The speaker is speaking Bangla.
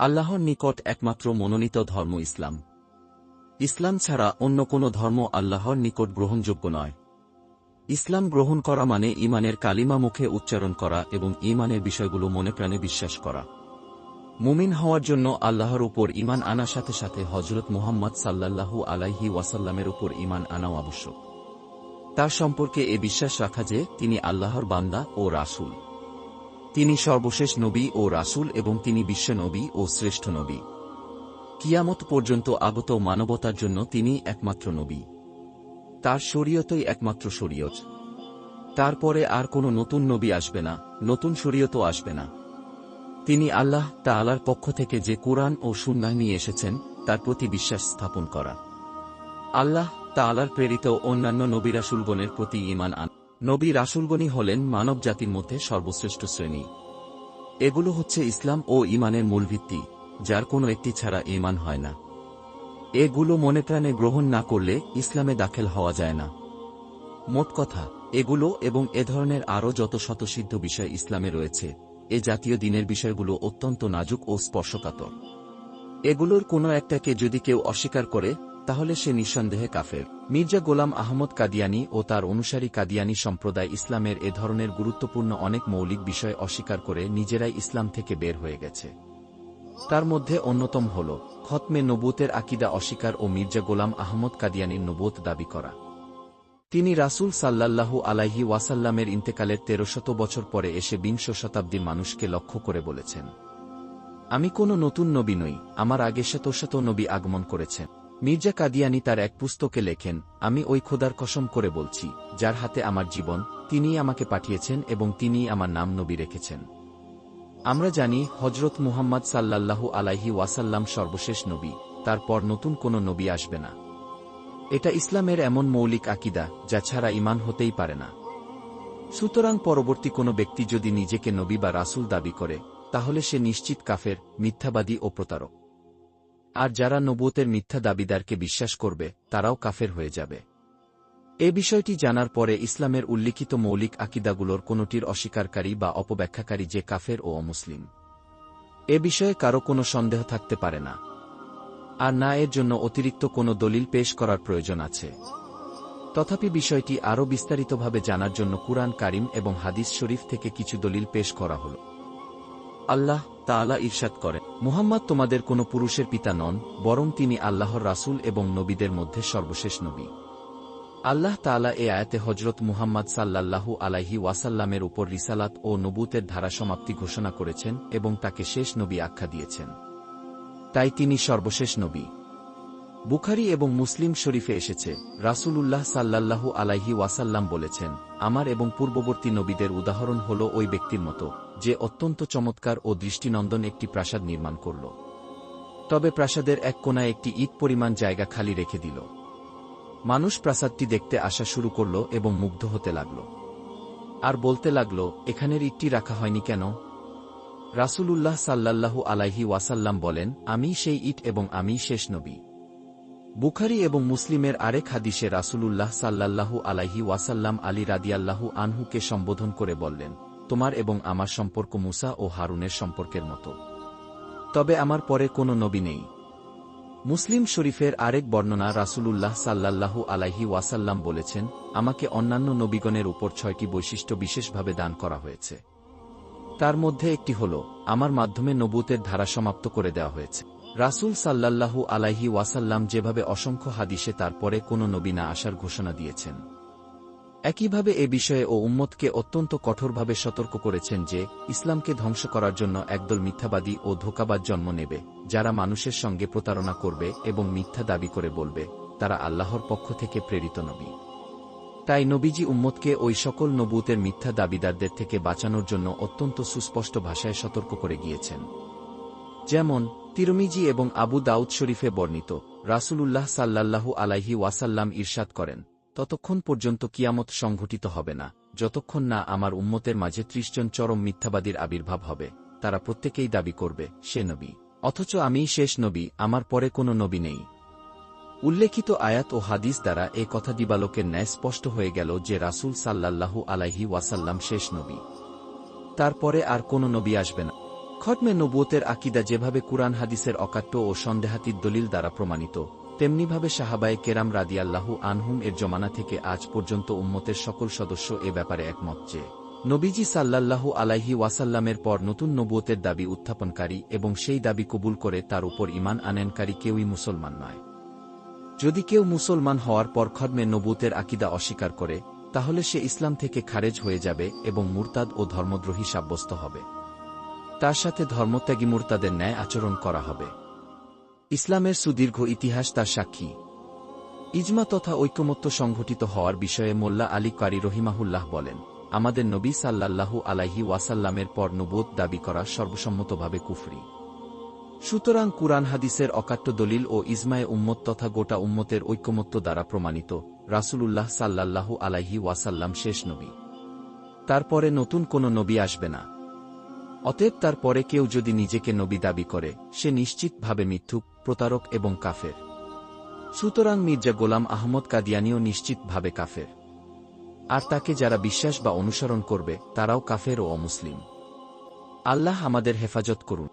আল্লাহর নিকট একমাত্র মনোনীত ধর্ম ইসলাম। ইসলাম ছাড়া অন্য কোনো ধর্ম আল্লাহর নিকট গ্রহণযোগ্য নয়। ইসলাম গ্রহণ করা মানে ইমানের কালিমা মুখে উচ্চারণ করা এবং ইমানের বিষয়গুলো মনে প্রাণে বিশ্বাস করা। মুমিন হওয়ার জন্য আল্লাহর উপর ইমান আনার সাথে সাথে হজরত মুহাম্মদ সাল্লাল্লাহু আলাইহি ওয়াসাল্লামের উপর ইমান আনাও আবশ্যক। তার সম্পর্কে এ বিশ্বাস রাখা যে তিনি আল্লাহর বান্দা ও রাসূল। তিনি সর্বশেষ নবী ও রাসূল এবং তিনি বিশ্ব নবী ও শ্রেষ্ঠ নবী। কিয়ামত পর্যন্ত আগত মানবতার জন্য তিনি একমাত্র নবী। তার শরীয়তই একমাত্র শরীয়ত। তারপরে আর কোনো নতুন নবী আসবে না, নতুন শরীয়তও আসবে না। তিনি আল্লাহ তাআলার পক্ষ থেকে যে কোরআন ও সুন্নাহ নিয়ে এসেছেন, তার প্রতি বিশ্বাস স্থাপন করা। আল্লাহ তা তাআলার প্রেরিত অন্যান্য নবী রাসূলগণের প্রতি ঈমান আন নবী রাসূলগণই হলেন মানব জাতির মধ্যে সর্বশ্রেষ্ঠ শ্রেণি। এগুলো হচ্ছে ইসলাম ও ঈমানের মূল ভিত্তি, যার কোনো একটি ছাড়া ঈমান হয় না। এগুলো মনে প্রাণে গ্রহণ না করলে ইসলামে দাখেল হওয়া যায় না। মোট কথা, এগুলো এবং এ ধরনের আরও যত শতসিদ্ধ বিষয় ইসলামে রয়েছে, এ জাতীয় দিনের বিষয়গুলো অত্যন্ত নাজুক ও স্পর্শকাতর। এগুলোর কোনো একটাকে যদি কেউ অস্বীকার করে তাহলে সে নিঃসন্দেহে কাফের। মির্জা গোলাম আহমদ কাদিয়ানি ও তার অনুসারী কাদিয়ানি সম্প্রদায় ইসলামের এ ধরনের গুরুত্বপূর্ণ অনেক মৌলিক বিষয় অস্বীকার করে নিজেরাই ইসলাম থেকে বের হয়ে গেছে। তার মধ্যে অন্যতম হল, খতমে নবুতের আকিদা অস্বীকার ও মির্জা গোলাম আহমদ কাদিয়ানির নবুত দাবি করা। তিনি রাসূল সাল্লাল্লাহু আলাইহি ওয়াসাল্লামের ইন্তেকালের তেরোশত বছর পরে এসে বিংশ শতাব্দীর মানুষকে লক্ষ্য করে বলেছেন, আমি কোনো নতুন নবী নই, আমার আগে শত শত নবী আগমন করেছেন। মির্জা কাদিয়ানি তার এক পুস্তকে লেখেন, আমি ওই খোদার কসম করে বলছি, যার হাতে আমার জীবন, তিনিই আমাকে পাঠিয়েছেন এবং তিনিই আমার নাম নবী রেখেছেন। আমরা জানি হজরত মুহাম্মদ সাল্লাল্লাহু আলাইহি ওয়াসাল্লাম সর্বশেষ নবী, তারপর নতুন কোনো নবী আসবে না। এটা ইসলামের এমন মৌলিক আকিদা, যা ছাড়া ইমান হতেই পারে না। সুতরাং পরবর্তী কোনো ব্যক্তি যদি নিজেকে নবী বা রাসূল দাবি করে, তাহলে সে নিশ্চিত কাফের, মিথ্যাবাদী ও প্রতারক। আর যারা নবুতের মিথ্যা দাবিদারকে বিশ্বাস করবে, তারাও কাফের হয়ে যাবে। এ বিষয়টি জানার পরে ইসলামের উল্লিখিত মৌলিক আকিদাগুলোর কোনোটির অস্বীকারী বা অপব্যাখ্যাকারী যে কাফের ও অমুসলিম। এ বিষয়ে কারও কোনো সন্দেহ থাকতে পারে না। আর না, এর জন্য অতিরিক্ত কোনো দলিল পেশ করার প্রয়োজন আছে। তথাপি বিষয়টি আরও বিস্তারিতভাবে জানার জন্য কুরআন কারিম এবং হাদিস শরীফ থেকে কিছু দলিল পেশ করা হল। আল্লাহ তাআলা ইরশাদ করেন। মুহাম্মদ তোমাদের কোনো পুরুষের পিতা নন, বরং তিনি আল্লাহর রাসুল এবং নবীদের মধ্যে সর্বশেষ নবী। আল্লাহ তালা এ আয়াতে হজরত মুহাম্মদ সাল্লাল্লাহু আলাহি ওয়াসাল্লামের উপর রিসালাত ও নবুতের ধারা সমাপ্তি ঘোষণা করেছেন এবং তাকে শেষ নবী আখ্যা দিয়েছেন। তাই তিনি সর্বশেষ নবী। বুখারি এবং মুসলিম শরীফে এসেছে। রাসূলুল্লাহ সাল্লাল্লাহু আলাইহি ওয়াসাল্লাম বলেছেন, আমার এবং পূর্ববর্তী নবীদের উদাহরণ হল ওই ব্যক্তির মতো, যে অত্যন্ত চমৎকার ও দৃষ্টিনন্দন একটি প্রাসাদ নির্মাণ করল। তবে প্রাসাদের এক কোনায় একটি ইট পরিমাণ জায়গা খালি রেখে দিল। মানুষ প্রাসাদটি দেখতে আসা শুরু করল এবং মুগ্ধ হতে লাগল। আর বলতে লাগল, এখানের ইটটি রাখা হয়নি কেন? রাসূলুল্লাহ সাল্লাল্লাহু আলাইহি ওয়াসাল্লাম বলেন, আমি সেই ইট এবং আমি শেষ নবী। বুখারি এবং মুসলিমের আরেক হাদিসে রাসূলুল্লাহ সাল্লাল্লাহু আলাইহি ওয়াসাল্লাম আলী রাদিয়াল্লাহু আনহুকে সম্বোধন করে বললেন, তোমার এবং আমার সম্পর্ক মুসা ও হারুনের সম্পর্কের মতো। তবে আমার পরে কোনো নবী নেই। মুসলিম শরীফের আরেক বর্ণনা রাসূলুল্লাহ সাল্লাল্লাহু আলাইহি ওয়াসাল্লাম বলেছেন, আমাকে অন্যান্য নবীগণের উপর ছয়টি বৈশিষ্ট্য বিশেষভাবে দান করা হয়েছে। তার মধ্যে একটি হল, আমার মাধ্যমে নবুতের ধারা সমাপ্ত করে দেওয়া হয়েছে। রাসূল সাল্লাল্লাহু আলাইহি ওয়াসাল্লাম যেভাবে অসংখ্য হাদিসে তারপরে কোনো নবী না আসার ঘোষণা দিয়েছেন। একইভাবে এ বিষয়ে ও উম্মতকে অত্যন্ত কঠোরভাবে সতর্ক করেছেন যে, ইসলামকে ধ্বংস করার জন্য একদল মিথ্যাবাদী ও ধোকাবাদ জন্ম নেবে, যারা মানুষের সঙ্গে প্রতারণা করবে এবং মিথ্যা দাবি করে বলবে, তারা আল্লাহর পক্ষ থেকে প্রেরিত নবী। তাই নবীজি উম্মতকে ওই সকল নবুতের মিথ্যা দাবিদারদের থেকে বাঁচানোর জন্য অত্যন্ত সুস্পষ্ট ভাষায় সতর্ক করে গিয়েছেন। যেমন তিরমিজি এবং আবু দাউদ শরীফে বর্ণিত। রাসূলুল্লাহ সাল্লাল্লাহু আলাইহি ওয়াসাল্লাম ইরশাদ করেন, ততক্ষণ পর্যন্ত কিয়ামত সংঘটিত হবে না, যতক্ষণ না আমার উম্মতের মাঝে ত্রিশ জন চরম মিথ্যাবাদীর আবির্ভাব হবে। তারা প্রত্যেকেই দাবি করবে, সে নবী। অথচ আমিই শেষ নবী, আমার পরে কোনো নবী নেই। উল্লেখিত আয়াত ও হাদিস দ্বারা এ কথা দিবালোকের ন্যায় স্পষ্ট হয়ে গেল যে রাসূল সাল্লাল্লাহু আলাইহি ওয়াসাল্লাম শেষ নবী। তারপরে আর কোনো নবী আসবে না। খটমে নবুয়তের আকিদা যেভাবে কুরআন, হাদিসের অকাট্য ও সন্দেহাতীত দলিল দ্বারা প্রমাণিত, তেমনিভাবে সাহাবায়ে কেরাম রাদিয়াল্লাহু আনহুম এর জমানা থেকে আজ পর্যন্ত উম্মতের সকল সদস্য এ ব্যাপারে একমত যে, নবীজি সাল্লাল্লাহু আলাইহি ওয়াসাল্লামের পর নতুন নবুয়তের দাবি উত্থাপনকারী এবং সেই দাবি কবুল করে তার উপর ইমান আনেনকারী কেউই মুসলমান নয়। যদি কেউ মুসলমান হওয়ার পর খদমে নবুতের আকিদা অস্বীকার করে, তাহলে সে ইসলাম থেকে খারেজ হয়ে যাবে এবং মুরতাদ ও ধর্মদ্রোহী সাব্যস্ত হবে। তার সাথে ধর্মত্যাগী মুরতাদের ন্যায় আচরণ করা হবে। ইসলামের সুদীর্ঘ ইতিহাস তার সাক্ষী। ইজমা তথা ঐকমত্য সংঘটিত হওয়ার বিষয়ে মোল্লা আলী কারি রহিমাহুল্লাহ বলেন, আমাদের নবী সাল্লাল্লাহু আলাইহি ওয়াসাল্লামের পর নবোধ দাবি করা সর্বসম্মতভাবে কুফরি। সুতরাং কুরআন হাদিসের অকাট্য দলিল ও ইজমায়ে উম্মত তথা গোটা উম্মতের ঐকমত্য দ্বারা প্রমাণিত রাসূলুল্লাহ সাল্লাল্লাহু আলাইহি ওয়াসাল্লাম শেষ নবী। তারপরে নতুন কোন নবী আসবে না। অতএব তার পরে কেউ যদি নিজেকে নবী দাবি করে, সে নিশ্চিতভাবে মিথ্যুক, প্রতারক এবং কাফের। সুতরাং মির্জা গোলাম আহমদ কাদিয়ানিও নিশ্চিতভাবে কাফের। আর তাকে যারা বিশ্বাস বা অনুসরণ করবে, তারাও কাফের ও অমুসলিম। আল্লাহ আমাদের হেফাজত করুন।